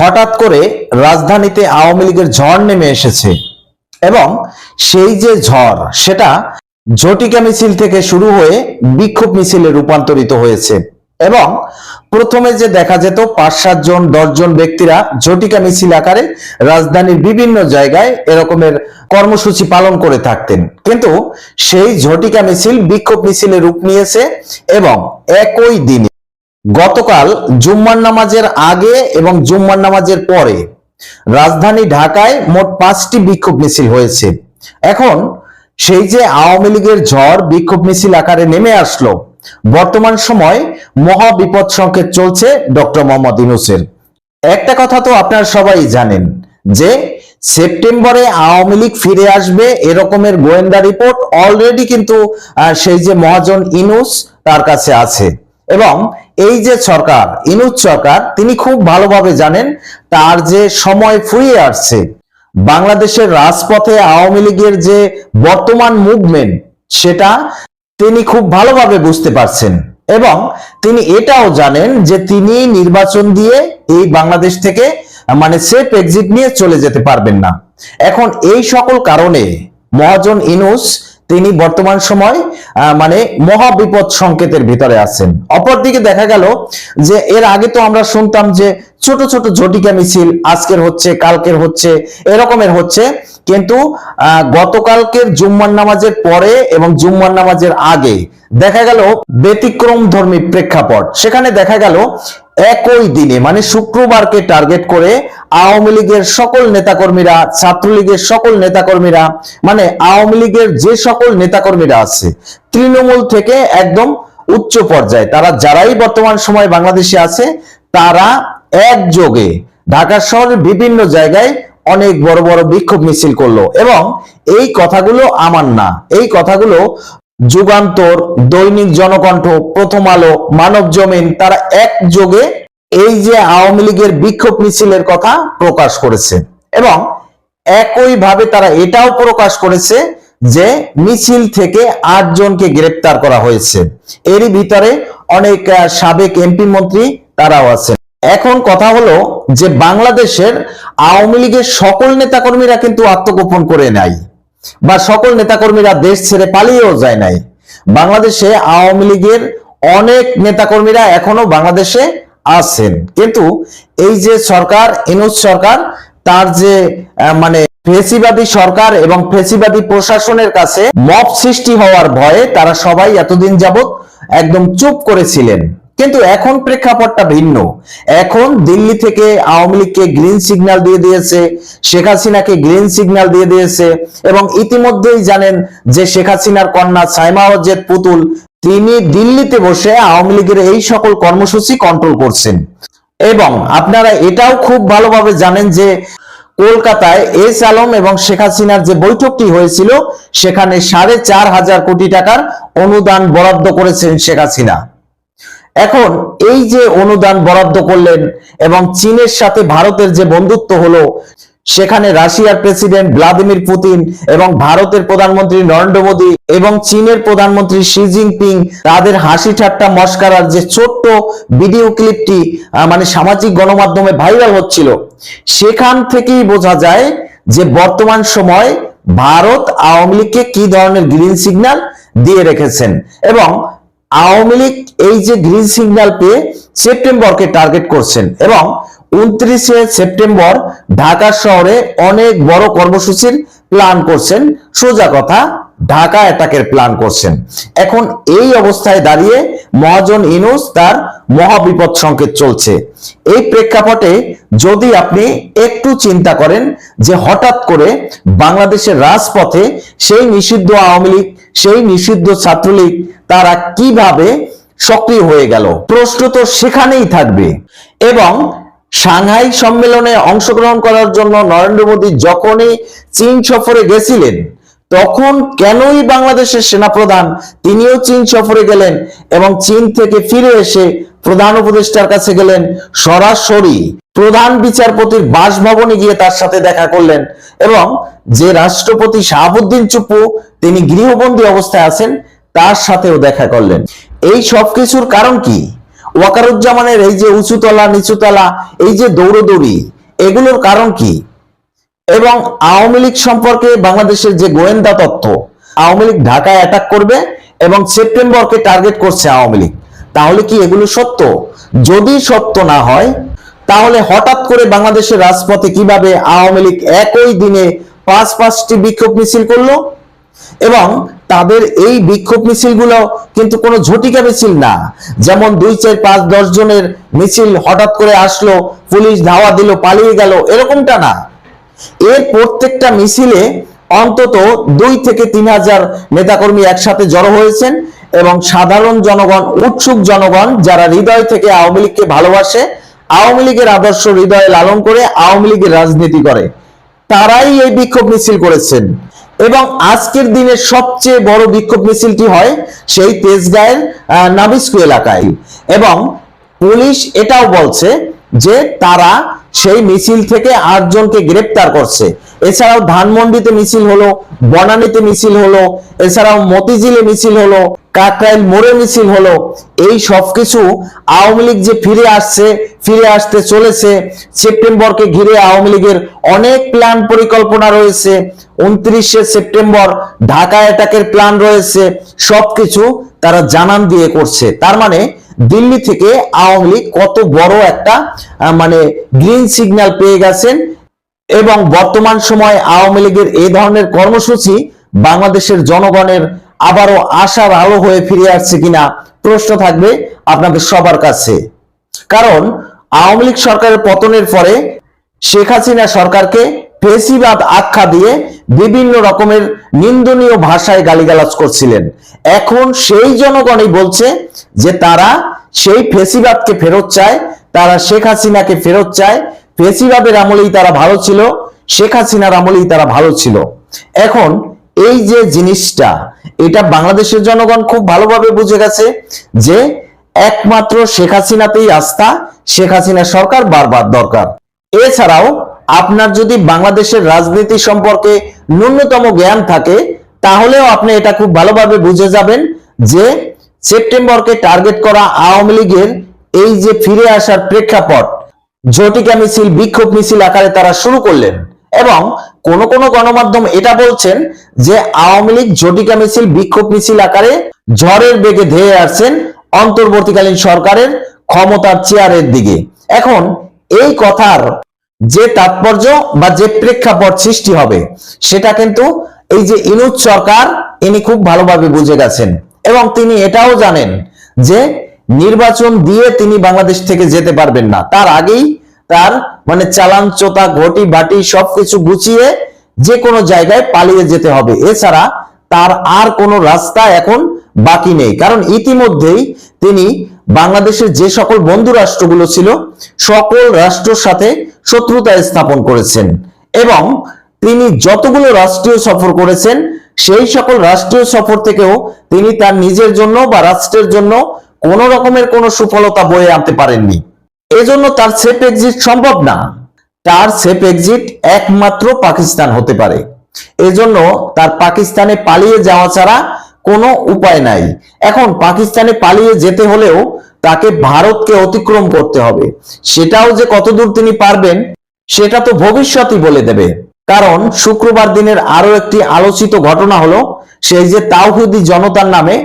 হঠাৎ করে রাজধানীতে আওয়ামী লীগের ঝড় নেমে এসেছে এবং সেই যে ঝড়, সেটা ঝটিকা মিছিল থেকে শুরু হয়ে বিক্ষোভ মিছিলে রূপান্তরিত হয়েছে এবং প্রথমে যে দেখা যেত, পাঁচ সাত জন দশজন ব্যক্তিরা ঝটিকা মিছিল আকারে রাজধানীর বিভিন্ন জায়গায় এরকমের কর্মসূচি পালন করে থাকতেন। কিন্তু সেই ঝটিকা মিছিল বিক্ষোভ মিছিলে রূপ নিয়েছে এবং একই দিনে গতকাল জুম্মার নামাজের আগে এবং জুম্মার নামাজের পরে রাজধানী ঢাকায় মোট পাঁচটি বিক্ষোভ মিছিল হয়েছে। এখন সেই যে আওয়ামী লীগের ঝড় বিক্ষোভ মিছিল আকারে নেমে আসলো, বর্তমান সময় মহা বিপদ সংকেত চলছে ডক্টর মোহাম্মদ ইউনুসের। একটা কথা তো আপনারা সবাই জানেন, যে সেপ্টেম্বরে আওয়ামী লীগ ফিরে আসবে এরকমের গোয়েন্দা রিপোর্ট অলরেডি কিন্তু সেই যে মহাজন ইনুস তার কাছে আছে। এবং এই যে সরকার, ইনুজ সরকার, তিনি খুব ভালোভাবে জানেন তার যে সময় ফুরিয়ে আসছে। বাংলাদেশের রাজপথে আওয়ামী লীগের যে বর্তমান মুভমেন্ট সেটা তিনি খুব ভালোভাবে বুঝতে পারছেন এবং তিনি এটাও জানেন যে তিনি নির্বাচন দিয়ে এই বাংলাদেশ থেকে মানে সেফ এক্সিট নিয়ে চলে যেতে পারবেন না। এখন এই সকল কারণে মহাজন ইনুস তিনি বর্তমান সময় মানে মহা বিপদ সংকেতের ভিতরে আছেন। অপরদিকে দেখা গেল যে এর আগে তো আমরা শুনতাম যে ছোট ছোট ঝটিকা মিছিল, আজকের হচ্ছে, কালকের হচ্ছে, এরকমের হচ্ছে। কিন্তু গতকালকের জুম্মার নামাজের পরে এবং জুম্মার নামাজের আগে দেখা গেল ব্যতিক্রম ধর্মী প্রেক্ষাপট। সেখানে দেখা গেল একই দিনে মানে শুক্রবারকে টার্গেট করে আওয়ামী লীগের সকল নেতাকর্মীরা, ছাত্রলীগের সকল নেতাকর্মীরা মানে আওয়ামী লীগের যে সকল নেতাকর্মীরা আছে, তৃণমূল থেকে একদম উচ্চ পর্যায়ে, তারা যারাই বর্তমান সময় বাংলাদেশে আছে, তারা একযোগে ঢাকা শহরের বিভিন্ন জায়গায় অনেক বড় বড় বিক্ষোভ মিছিল করল। এবং এই কথাগুলো আমার না, এই কথাগুলো যুগান্তর দৈনিক জনকণ্ঠ, প্রথম আলো, মানব জমিন, তারা একযোগে এই যে আওয়ামী লীগের বিক্ষোভ মিছিলের কথা প্রকাশ করেছে এবং একইভাবে তারা এটাও প্রকাশ করেছে যে মিছিল থেকে আট জনকে গ্রেপ্তার করা হয়েছে। এরই ভিতরে অনেক সাবেক এমপি মন্ত্রী তারাও আছেন। এখন কথা হলো যে বাংলাদেশের আওয়ামী লীগের সকল নেতাকর্মীরা কিন্তু আত্মগোপন করে নাই। বা সকল নেতাকর্মীরা দেশ ছেড়ে পালিয়েও যায় নাই। বাংলাদেশে আওয়ামী লীগের অনেক নেতাকর্মীরা এখনও বাংলাদেশে আছেন। কিন্তু এই যে সরকার, ইনুস সরকার, তার যে মানে ফেসিবাদী সরকার এবং ফেসিবাদী প্রশাসনের কাছে মব সৃষ্টি হওয়ার ভয়ে তারা সবাই এতদিন যাবত একদম চুপ করেছিলেন। কিন্তু এখন প্রেক্ষাপটটা ভিন্ন। এখন দিল্লি থেকে আওয়ামী লীগকে গ্রিন সিগন্যাল দিয়ে দিয়েছে, শেখ হাসিনাকে গ্রিন সিগন্যাল দিয়ে দিয়েছে এবং ইতিমধ্যেই জানেন যে শেখ হাসিনার কন্যা সাইমা ওয়াজেদ পুতুল, তিনি দিল্লিতে বসে আওয়ামী লীগের এই সকল কর্মসূচি কন্ট্রোল করছেন। এবং আপনারা এটাও খুব ভালোভাবে জানেন যে কলকাতায় এস আলম এবং শেখ হাসিনার যে বৈঠকটি হয়েছিল, সেখানে সাড়ে চার হাজার কোটি টাকার অনুদান বরাদ্দ করেছেন শেখ হাসিনা। এখন এই যে অনুদান বরাদ্দ করলেন এবং চীনের সাথে ভারতের যে বন্ধুত্ব হলো, সেখানে রাশিয়ার প্রেসিডেন্ট ভ্লাদিমির পুতিন এবং ভারতের প্রধানমন্ত্রী নরেন্দ্র মোদী এবং চীনের প্রধানমন্ত্রী শি জিনপিং তাদের হাসি ঠাট্টা মস্কারার যে ছোট্ট ভিডিও ক্লিপটি মানে সামাজিক গণমাধ্যমে ভাইরাল হচ্ছিল, সেখান থেকেই বোঝা যায় যে বর্তমান সময় ভারত আওয়ামী লীগকে কি ধরনের গ্রিন সিগন্যাল দিয়ে রেখেছেন। এবং আওয়ামী লীগ এই যে গ্রিন সিগন্যাল পেয়ে সেপ্টেম্বরকে টার্গেট করছেন এবং উনত্রিশে সেপ্টেম্বর ঢাকা শহরে অনেক বড় কর্মসূচির প্ল্যান করছেন। সোজা কথা, ঢাকা অ্যাটাকের প্ল্যান করছেন। এখন এই অবস্থায় দাঁড়িয়ে মহাজন ইনুস তার মহাবিপদ সংকেত চলছে। এই প্রেক্ষাপটে যদি আপনি একটু চিন্তা করেন যে হঠাৎ করে বাংলাদেশের রাজপথে সেই নিষিদ্ধ আওয়ামী লীগ সেই নিষিদ্ধ ছাত্রলীগ তারা কীভাবে সক্রিয় হয়ে গেল? প্রশ্ন তো সেখানেই থাকবে। এবং সাংহাই সম্মেলনে অংশগ্রহণ করার জন্য নরেন্দ্র মোদী যখনই চীন সফরে গেছিলেন তখন কেনই বাংলাদেশের সেনাপ্রধান তিনিও চীন সফরে গেলেন এবং চীন থেকে ফিরে এসে প্রধান উপদেষ্টার কাছে গেলেন সরাসরি। প্রধান বিচারপতির বাসভবনে গিয়ে তার সাথে দেখা করলেন এবং যে রাষ্ট্রপতি শাহাবুদ্দিন চুপ্পু তিনি গৃহবন্দী অবস্থায় আছেন, তার সাথেও দেখা করলেন। এই সবকিছুর কারণ কি? ওয়াকারুজ্জামানের এই যে উঁচুতলা, নিচুতলা, এই যে দৌড়দৌড়ি, এগুলোর কারণ কি? এবং আওয়ামী লীগ সম্পর্কে বাংলাদেশের যে গোয়েন্দা তথ্য, আওয়ামী লীগ ঢাকায় অ্যাটাক করবে এবং সেপ্টেম্বরকে টার্গেট করছে আওয়ামী লীগ। তাহলে কি এগুলো সত্য? যদি সত্য না হয়, তাহলে হঠাৎ করে বাংলাদেশের রাজপথে কীভাবে আওয়ামী লীগ একই দিনে পাঁচ পাঁচটি বিক্ষোভ মিছিল করল? এবং তাদের এই বিক্ষোভ মিছিলগুলো কিন্তু কোনো ঝটিকা মিছিল না। যেমন দুই, চার, পাঁচ, দশ জনের মিছিল হঠাৎ করে আসলো, পুলিশ ধাওয়া দিল, পালিয়ে গেল, এরকমটা না। এর প্রত্যেকটা মিছিলে অন্তত দুই থেকে তিন হাজার নেতাকর্মী একসাথে জড়ো হয়েছেন এবং সাধারণ জনগণ, উৎসুক জনগণ যারা হৃদয় থেকে আওয়ামী লীগকে ভালোবাসে, আওয়ামী লীগের আদর্শ হৃদয়ে লালন করে, আওয়ামী লীগের রাজনীতি করে, তারাই এই বিক্ষোভ মিছিল করেছেন। এবং আজকের দিনের সবচেয়ে বড় বিক্ষোভ মিছিলটি হয় সেই তেজগাঁয়ের নাবিস্কু এলাকায়। এবং পুলিশ এটাও বলছে যে তারা সেই মিছিল থেকে আটজনকে গ্রেপ্তার করছে। এছাড়াও ধানমন্ডিতে মিছিল হলো, বনানীতে মিছিল হলো, এছাড়াও মতিঝিলে মিছিল হলো, কাকরাইল মোড়ে মিছিল হলো, এই সবকিছু আওয়ামী লীগ যে ফিরে আসছে, ফিরে আসতে চলেছে, সেপ্টেম্বরকে ঘিরে আওয়ামী লীগের অনেক প্ল্যান পরিকল্পনা রয়েছে, উনত্রিশে সেপ্টেম্বর ঢাকা অ্যাটাকের প্ল্যান রয়েছে, সবকিছু তারা জানান দিয়ে করছে। তার মানে দিল্লি থেকে আওয়ামী লীগ কত বড় একটা মানে গ্রিন সিগন্যাল পেয়ে গেছেন এবং বর্তমান সময়ে আওয়ামী লীগের এই ধরনের কর্মসূচি বাংলাদেশের জনগণের আবারও আশার আলো হয়ে ফিরে আসছে কিনা প্রশ্ন থাকবে আপনাদের সবার কাছে। কারণ আওয়ামী লীগ সরকারের পতনের পরে শেখ হাসিনা সরকারকে ফেসিবাদ আখ্যা দিয়ে বিভিন্ন রকমের নিন্দনীয় ভাষায় গালিগালাজ করছিলেন। এখন সেই জনগণই বলছে যে তারা সেই ফেসিবাদকে ফেরত চায়, তারা শেখ হাসিনাকে ফেরত চায় ফেসিবাদের আমলেই তারা ভালো ছিল, শেখ হাসিনার আমলেই তারা ভালো ছিল। এখন এই যে জিনিসটা, এটা বাংলাদেশের জনগণ খুব ভালোভাবে বুঝে গেছে যে একমাত্র শেখ হাসিনাতেই আস্থা, শেখ হাসিনা সরকার বারবার দরকার। এছাড়াও আপনার যদি বাংলাদেশের রাজনীতি সম্পর্কে ন্যূনতম জ্ঞান থাকে, তাহলেও আপনি এটা খুব ভালোভাবে বুঝে যাবেন যে সেপ্টেম্বরকে টার্গেট করা আওয়ামী লীগের এই যে ফিরে আসার প্রেক্ষাপট ঝটিকা মিছিল বিক্ষোভ মিছিল আকারে তারা শুরু করলেন এবং কোন কোন গণমাধ্যম এটা বলছেন যে আওয়ামী লীগ ঝটিকা মিছিল বিক্ষোভ মিছিল আকারে ঝড়ের বেগে ধেয়ে আসছেন অন্তর্বর্তীকালীন সরকারের ক্ষমতার চেয়ারের দিকে। এখন এই কথার যে তাৎপর্য বা যে প্রেক্ষাপট সৃষ্টি হবে, সেটা কিন্তু এই যে ইনুজ সরকার, ইনি খুব ভালোভাবে বুঝে গেছেন। এবং তিনি এটাও জানেন যে নির্বাচন দিয়ে তিনি বাংলাদেশ থেকে যেতে পারবেন না। তার আগেই তার মানে চালান চোতা ঘটি, বাটি সবকিছু গুছিয়ে যে কোনো জায়গায় পালিয়ে যেতে হবে। এছাড়া তার আর কোনো রাস্তা এখন বাকি নেই। কারণ ইতিমধ্যেই তিনি বাংলাদেশের যে সকল বন্ধু রাষ্ট্রগুলো ছিল, সকল রাষ্ট্রের সাথে শত্রুতা স্থাপন করেছেন এবং তিনি যতগুলো রাষ্ট্রীয় সফর করেছেন, সেই সকল রাষ্ট্রীয় সফর থেকেও তিনি তার নিজের জন্য বা রাষ্ট্রের জন্য কোন রকমের কোনো সুফলতা বয়ে আনতে পারেননি। এজন্য তার সেফ এক্সিট সম্ভব না। তার সেফ এক্সিট একমাত্র পাকিস্তান হতে পারে। এজন্য তার পাকিস্তানে পালিয়ে যাওয়া ছাড়া কোনো উপায় নাই। এখন পাকিস্তানে পালিয়ে যেতে হলেও তাকে ভারতকে অতিক্রম করতে হবে। সেটাও যে কতদূর তিনি পারবেন, সেটা তো ভবিষ্যতই বলে দেবে। কারণ শুক্রবার দিনের আরও একটি আলোচিত ঘটনা হলো, সেই যে তাওহিদি জনতার নামে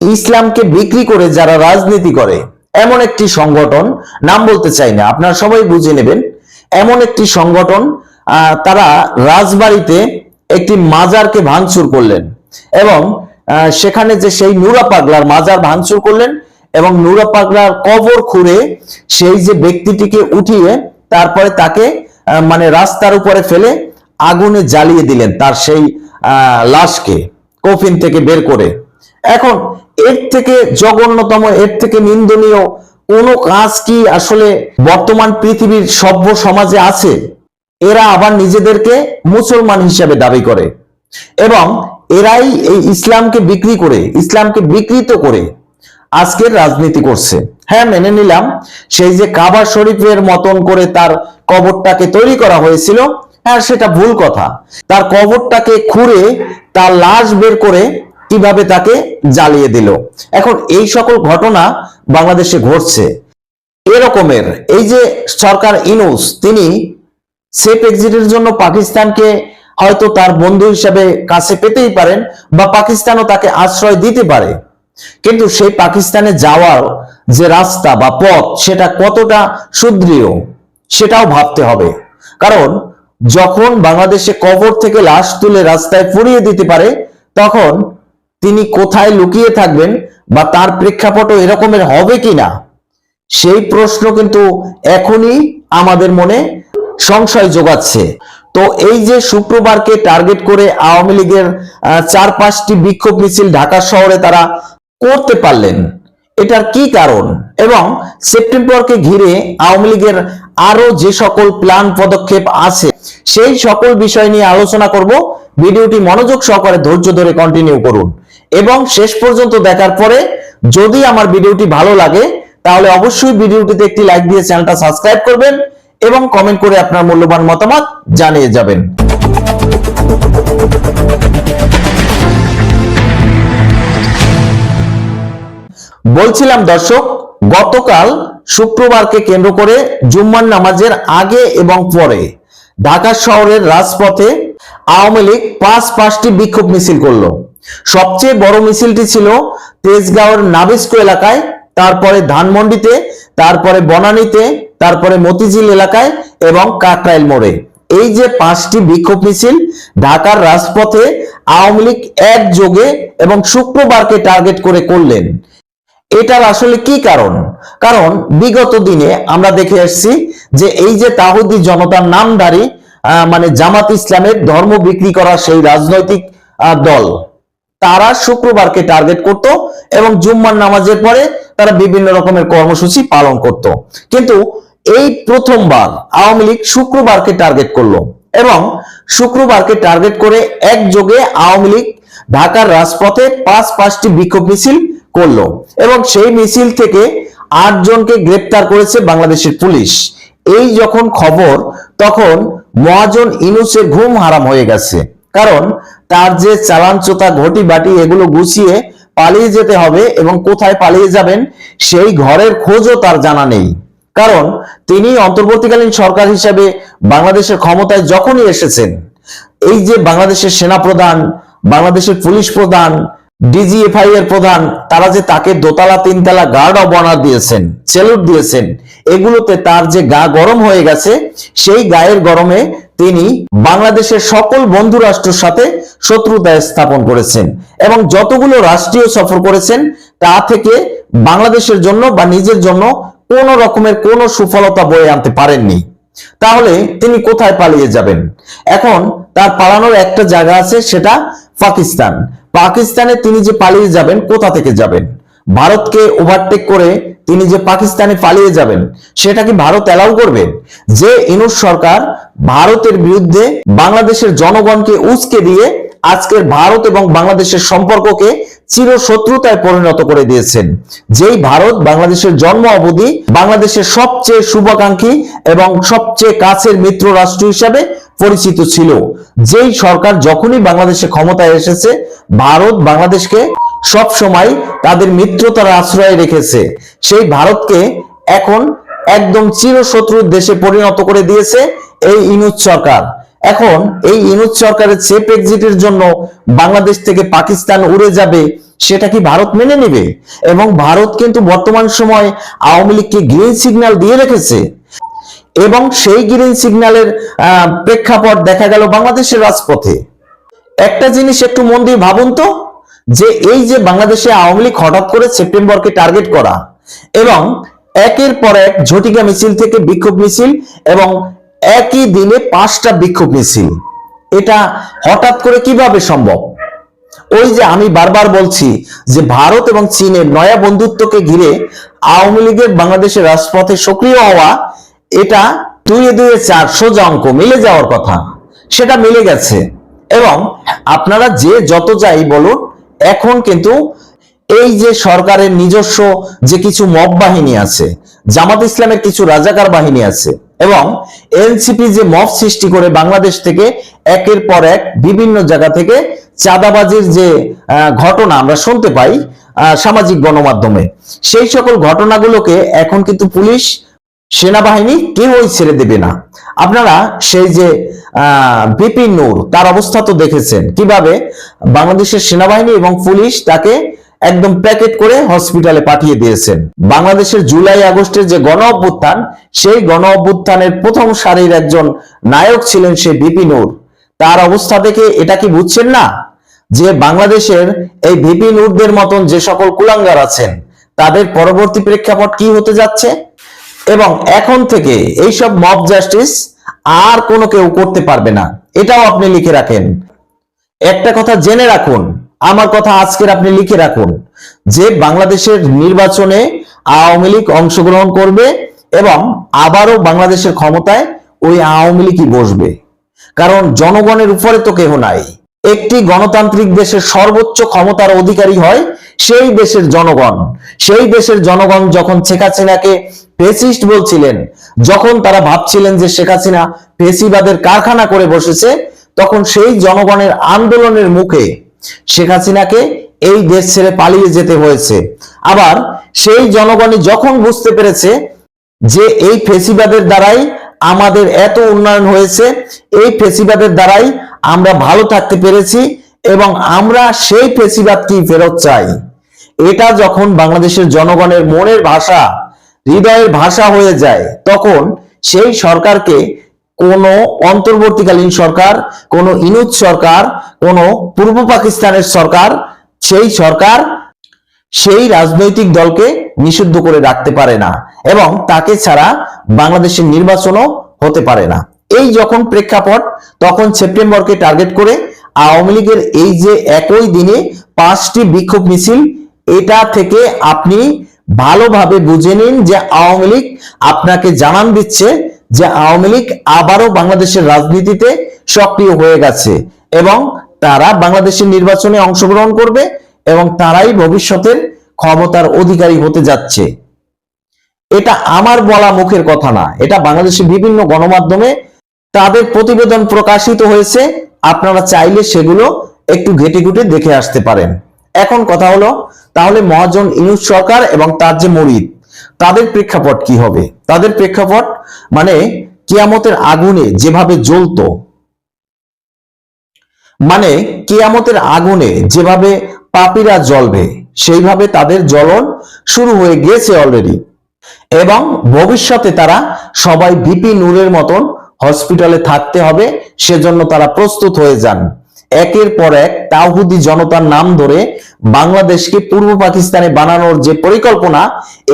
ইসলামকে বিক্রি করে যারা রাজনীতি করে, এমন একটি সংগঠন, নাম বলতে চাই না, আপনারা সবাই বুঝে নেবেন, এমন একটি সংগঠন তারা রাজবাড়িতে একটি মাজারকে ভাঙচুর করলেন এবং সেখানে যে সেই নুরা পাগলার মাজার ভাঙচুর করলেন এবং নুরা পাগলার কবর খুঁড়ে সেই যে ব্যক্তিটিকে উঠিয়ে তারপরে তাকে মানে রাস্তার উপরে ফেলে আগুনে জ্বালিয়ে দিলেন তার সেই লাশকে, কফিন থেকে বের করে। এখন এর থেকে জঘন্যতম, এর থেকে নিন্দনীয় কোনো কাজ কি আসলে বর্তমান পৃথিবীর সভ্য সমাজে আছে? এরা আবার নিজেদেরকে মুসলমান হিসাবে দাবি করে এবং এরাই এই ইসলামকে বিক্রি করে, ইসলামকে বিকৃত করে আজকের রাজনীতি করছে। হ্যাঁ মেনে নিলাম, সেই যে কাবা শরীফের মতন করে তার কবরটাকে তৈরি করা হয়েছিল হ্যাঁ সেটা ভুল কথা। তার কবরটাকে খুঁড়ে তার লাশ বের করে কীভাবে তাকে জ্বালিয়ে দিল? এখন এই সকল ঘটনা বাংলাদেশে ঘটছে। এরকমের, এই যে সরকার ইনুস, তিনি সেফ এক্সিটের জন্য পাকিস্তানকে হয়তো তার বন্ধু হিসাবে কাছে পেতেই পারেন বা পাকিস্তানও তাকে আশ্রয় দিতে পারে। কিন্তু সেই পাকিস্তানে যাওয়ার যে রাস্তা বা পথ, সেটা কতটা সুদৃঢ়, সেটাও ভাবতে হবে। কারণ যখন বাংলাদেশে কবর থেকে লাশ তুলে রাস্তায় পুড়িয়ে দিতে পারে, তখন তিনি কোথায় লুকিয়ে থাকবেন বা তার প্রেক্ষাপটও এরকমের হবে কিনা? সেই প্রশ্ন কিন্তু এখনই আমাদের মনে সংশয় যোগাচ্ছে তো এই যে শুক্রবারকে টার্গেট করে আওয়ামী লীগের চার পাঁচটি বিক্ষোভ মিছিল ঢাকা শহরে তারা করতে পারলেন, এটার কি কারণ? এবং সেপ্টেম্বরকে ঘিরে আওয়ামী লীগের আরও যে সকল প্ল্যান পদক্ষেপ আছে, সেই সকল বিষয় নিয়ে আলোচনা করব। ভিডিওটি মনোযোগ সহকারে ধৈর্য ধরে কন্টিনিউ করুন। এবং শেষ পর্যন্ত দেখার পরে যদি আমার ভিডিওটি ভালো লাগে, তাহলে অবশ্যই ভিডিওটিতে একটি লাইক দিয়ে চ্যানেলটা সাবস্ক্রাইব করবেন এবং কমেন্ট করে আপনার মূল্যবান মতামত জানিয়ে যাবেন। বলছিলাম দর্শক, গতকাল শুক্রবারকে কেন্দ্র করে জুম্মার নামাজের আগে এবং পরে ঢাকা শহরের রাজপথে আওয়ামী লীগ পাঁচ পাঁচটি বিক্ষোভ মিছিল করল। সবচেয়ে বড় মিছিলটি ছিল তেজগাঁওয়ের নাবিস্কো এলাকায়, তারপরে ধানমন্ডিতে, তারপরে বনানীতে, তারপরে মতিঝিল এলাকায় এবং কাকরাইল মোড়ে। এই যে পাঁচটি বিক্ষোভ মিছিল ঢাকার রাজপথে আওয়ামী লীগ একযোগে এবং শুক্রবারকে টার্গেট করে করলেন। এটার আসলে কি কারণ? কারণ বিগত দিনে আমরা দেখে এসেছি যে এই যে তাহুদি জনতার নামধারী মানে জামাত ইসলামের ধর্ম বিক্রি করা সেই রাজনৈতিক দল তারা শুক্রবারকে টার্গেট করত এবং জুম্মার নামাজের পরে তারা বিভিন্ন রকমের কর্মসূচি পালন করত। কিন্তু এই প্রথমবার আওয়ামী লীগ শুক্রবারকে টার্গেট করল এবং শুক্রবারকে টার্গেট করে একযোগে আওয়ামী লীগ ঢাকার রাজপথে পাঁচ পাঁচটি বিক্ষোভ মিছিল করল এবং সেই মিছিল থেকে আট জনকে গ্রেপ্তার করেছে বাংলাদেশের পুলিশ। এই যখন খবর, তখন মহাজন ইনুসের ঘুম হারাম হয়ে গেছে। কারণ তার যে চালানচোতা ঘটি বাটি এগুলো গুছিয়ে পালিয়ে যেতে হবে এবং কোথায় পালিয়ে যাবেন সেই ঘরের খোঁজও তার জানা নেই। কারণ তিনি অন্তর্বর্তীকালীন সরকার হিসাবে বাংলাদেশের ক্ষমতায় যখনই এসেছেন, এই যে বাংলাদেশের সেনা প্রধান বাংলাদেশের পুলিশ প্রধান ডিজিএফআই এর প্রধান, তারা যে তাকে দোতলা, তিনতলা গার্ড অব অনার দিয়েছেন, সেলুট দিয়েছেন, এগুলোতে তার যে গা গরম হয়ে গেছে, সেই গায়ের গরমে তিনি বাংলাদেশের সকল বন্ধু রাষ্ট্রের সাথে শত্রুতা স্থাপন করেছেন এবং যতগুলো রাষ্ট্রীয় সফর করেছেন, তা থেকে বাংলাদেশের জন্য বা নিজের জন্য কোন রকমের কোনো সুফলতা বয়ে আনতে পারেননি। তাহলে তিনি কোথায় পালিয়ে যাবেন? এখন তার পালানোর একটা জায়গা আছে, সেটা পাকিস্তান। পাকিস্তানে তিনি যে পালিয়ে যাবেন, কোথা থেকে যাবেন? ভারতকে ওভারটেক করে তিনি যে পাকিস্তানে পালিয়ে যাবেন, সেটা কি ভারত অ্যালাউ করবে? যে ইনুস সরকার ভারতের বিরুদ্ধে বাংলাদেশের জনগণকে উস্কে দিয়ে আজকের ভারত এবং বাংলাদেশের সম্পর্ককে চিরশত্রুতায় পরিণত করে দিয়েছেন। যেই ভারত বাংলাদেশের জন্ম অবধি বাংলাদেশের সবচেয়ে শুভাকাঙ্ক্ষী এবং সবচেয়ে কাছের মিত্র রাষ্ট্র হিসাবে পরিচিত ছিল। যেই সরকার যখনই বাংলাদেশে ক্ষমতায় এসেছে, ভারত বাংলাদেশকে সব সময় তাদের মিত্রতার আশ্রয় রেখেছে। সেই ভারতকে এখন একদম চিরশত্রুর দেশে পরিণত করে দিয়েছে এই ইনুজ সরকার। এখন এই ইনুজ সরকারের চেপ এক্সিটের জন্য বাংলাদেশ থেকে পাকিস্তান উড়ে যাবে, সেটা কি ভারত মেনে নেবে? এবং ভারত কিন্তু বর্তমান সময় আওয়ামী লীগকে গ্রিন সিগন্যাল দিয়ে রেখেছে। এবং সেই গ্রিন সিগন্যালের প্রেক্ষাপট দেখা গেল বাংলাদেশের রাজপথে। একটা জিনিস একটু মন দিয়ে ভাবুন তো, যে এই যে বাংলাদেশে আওয়ামী লীগ হঠাৎ করে সেপ্টেম্বরকে টার্গেট করা, এবং একের পর এক ঝটিকা মিছিল থেকে বিক্ষোভ মিছিল এবং একই দিনে পাঁচটা বিক্ষোভ মিছিল। এটা হঠাৎ করে কীভাবে সম্ভব? ওই যে আমি বারবার বলছি যে ভারত এবং চীনের নয়া বন্ধুত্বকে ঘিরে আওয়ামী লীগের বাংলাদেশের রাজপথে সক্রিয় হওয়া, এটা দুয়ে দুয়ে চার সোজা অঙ্ক মিলে যাওয়ার কথা। সেটা মিলে গেছে। এবং আপনারা যে যত যাই বলুন, এখন কিন্তু এই যে সরকারের নিজস্ব যে কিছু মব বাহিনী আছে, জামাত ইসলামের কিছু রাজাকার বাহিনী আছে এবং এনসিপি যে মব সৃষ্টি করে বাংলাদেশ থেকে একের পর এক বিভিন্ন জায়গা থেকে চাঁদাবাজির যে ঘটনা আমরা শুনতে পাই সামাজিক গণমাধ্যমে। সেই সকল ঘটনাগুলোকে এখন কিন্তু পুলিশ, সেনাবাহিনী কেউই ছেড়ে দেবে না। আপনারা সেই যে বিপিন নূর, তার অবস্থা তো দেখেছেন। কীভাবে বাংলাদেশের সেনাবাহিনী এবং পুলিশ তাকে একদম প্যাকেট করে হসপিটালে পাঠিয়ে দিয়েছেন। বাংলাদেশের জুলাই আগস্টের যে গণ অভ্যুত্থান, সেই গণ অভ্যুত্থানের প্রথম সারির একজন নায়ক ছিলেন সে বিপিন নূর। তার অবস্থা দেখে এটা কি বুঝছেন না? যে বাংলাদেশের এই ভিপি নূরদের মতন যে সকল কুলাঙ্গার আছেন, তাদের পরবর্তী প্রেক্ষাপট কি হতে যাচ্ছে? এবং এখন থেকে এইসব মব জাস্টিস আর কোনো কেউ করতে পারবে না। এটাও আপনি লিখে রাখেন। একটা কথা জেনে রাখুন আমার কথা আজকের আপনি লিখে রাখুন। যে বাংলাদেশের নির্বাচনে আওয়ামী লীগ অংশগ্রহণ করবে এবং আবারও বাংলাদেশের ক্ষমতায় ওই আওয়ামী লীগই বসবে। কারণ জনগণের উপরে তো কেহ নাই। একটি গণতান্ত্রিক দেশের সর্বোচ্চ ক্ষমতার অধিকারী হয় সেই দেশের জনগণ। সেই দেশের জনগণ যখন শেখ হাসিনাকে ফেসিস্ট বলছিলেন, যখন তারা ভাবছিলেন যে শেখ হাসিনা ফেসিবাদের কারখানা করে বসেছে, তখন সেই জনগণের আন্দোলনের মুখে শেখ হাসিনাকে এই দেশ ছেড়ে পালিয়ে যেতে হয়েছে। আবার সেই জনগণই যখন বুঝতে পেরেছে যে এই ফেসিবাদের দ্বারাই আমাদের এত উন্নয়ন হয়েছে, এই ফেসিবাদের দ্বারাই আমরা ভালো থাকতে পেরেছি এবং আমরা সেই ফেসিবাদকে ফেরত চাই। এটা যখন বাংলাদেশের জনগণের মনের ভাষা, হৃদয়ের ভাষা হয়ে যায়, তখন সেই সরকারকে কোন অন্তর্বর্তীকালীন সরকার, কোন ইনুজ সরকার, কোন পূর্ব পাকিস্তানের সরকার, সেই সরকার সেই রাজনৈতিক দলকে নিষিদ্ধ করে রাখতে পারে না এবং তাকে ছাড়া বাংলাদেশের নির্বাচনও হতে পারে না। এই যখন প্রেক্ষাপট, তখন সেপ্টেম্বরকে টার্গেট করে আওয়ামী লীগের এই যে একই দিনে পাঁচটি বিক্ষোভ মিছিল, এটা থেকে আপনি ভালোভাবে বুঝে নিন যে আওয়ামী লীগ আপনাকে জানান দিচ্ছে যে আওয়ামী লীগ আবারও বাংলাদেশের রাজনীতিতে সক্রিয় হয়ে গেছে এবং তারা বাংলাদেশের নির্বাচনে অংশগ্রহণ করবে এবং তারাই ভবিষ্যতের ক্ষমতার অধিকারী হতে যাচ্ছে। এটা আমার বলা মুখের কথা না। এটা বাংলাদেশের বিভিন্ন গণমাধ্যমে তাদের প্রতিবেদন প্রকাশিত হয়েছে। আপনারা চাইলে সেগুলো একটু ঘেটে ঘুটে দেখে আসতে পারেন। এখন কথা হলো, তাহলে মহাজন ইনুজ সরকার এবং তার যে মরিদ তাদের প্রেক্ষাপট কি হবে? তাদের প্রেক্ষাপট মানে কিয়ামতের আগুনে যেভাবে জ্বলতো মানে কেয়ামতের আগুনে যেভাবে পাপিরা জ্বলবে, সেইভাবে তাদের জ্বলন শুরু হয়ে গিয়েছে অলরেডি এবং ভবিষ্যতে তারা সবাই বিপি নূরের মতন হসপিটালে থাকতে হবে, সেজন্য তারা প্রস্তুত হয়ে যান। একের পর এক তাওহুদি জনতার নাম ধরে বাংলাদেশকে পূর্ব পাকিস্তানে বানানোর যে পরিকল্পনা,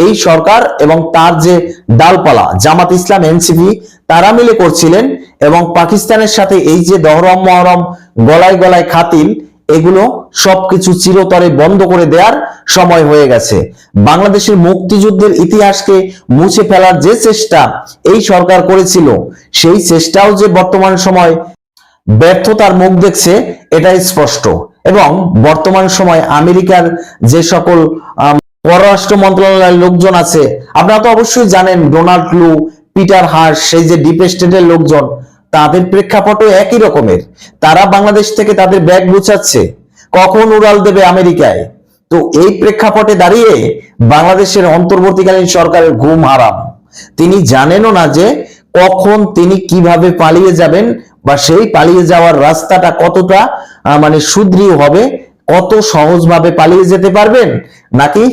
এই সরকার এবং তার যে ডালপালা, জামাত ইসলাম, এনসিপি, তারা মিলে করছিলেন এবং পাকিস্তানের সাথে এই যে দহরম মহরম গলায় গলায় খাতিল, এগুলো সবকিছু চিরতরে বন্ধ করে দেওয়ার সময় হয়ে গেছে। বাংলাদেশের মুক্তিযুদ্ধের ইতিহাসকে মুছে ফেলার যে চেষ্টা এই সরকার করেছিল, সেই চেষ্টাও যে বর্তমান সময় ব্যর্থতার মুখ দেখছে, এটাই স্পষ্ট। এবং বর্তমান সময় আমেরিকার যে সকল পররাষ্ট্র মন্ত্রণালয়ের লোকজন আছে, আপনারা তো অবশ্যই জানেন ডোনাল্ড লু পিটার হার্স সেই যে ডিপ লোকজন, তাদের প্রেক্ষাপটও একই রকমের। তারা বাংলাদেশ থেকে তাদের ব্যাগ গুছাচ্ছে, কখন উড়াল দেবে আমেরিকায়? তো এই প্রেক্ষাপটে দাঁড়িয়ে বাংলাদেশের অন্তর্বর্তীকালীন সরকারের ঘুম হারাম। তিনি জানেনও না যে কখন তিনি কীভাবে পালিয়ে যাবেন বা সেই পালিয়ে যাওয়ার রাস্তাটা কতটা মানে সুদৃঢ় হবে, কত সহজভাবে পালিয়ে যেতে পারবেন, নাকি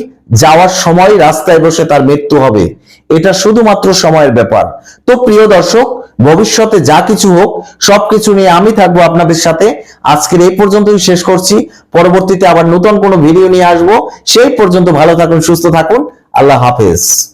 যাওয়ার সময় রাস্তায় বসে তার মৃত্যু হবে? এটা শুধুমাত্র সময়ের ব্যাপার। তো প্রিয় দর্শক, ভবিষ্যতে যা কিছু হোক, সবকিছু নিয়ে আমি থাকব আপনাদের সাথে। আজকের এই পর্যন্তই শেষ করছি। পরবর্তীতে আবার নতুন কোনো ভিডিও নিয়ে আসব। সেই পর্যন্ত ভালো থাকুন, সুস্থ থাকুন। আল্লাহ হাফেজ।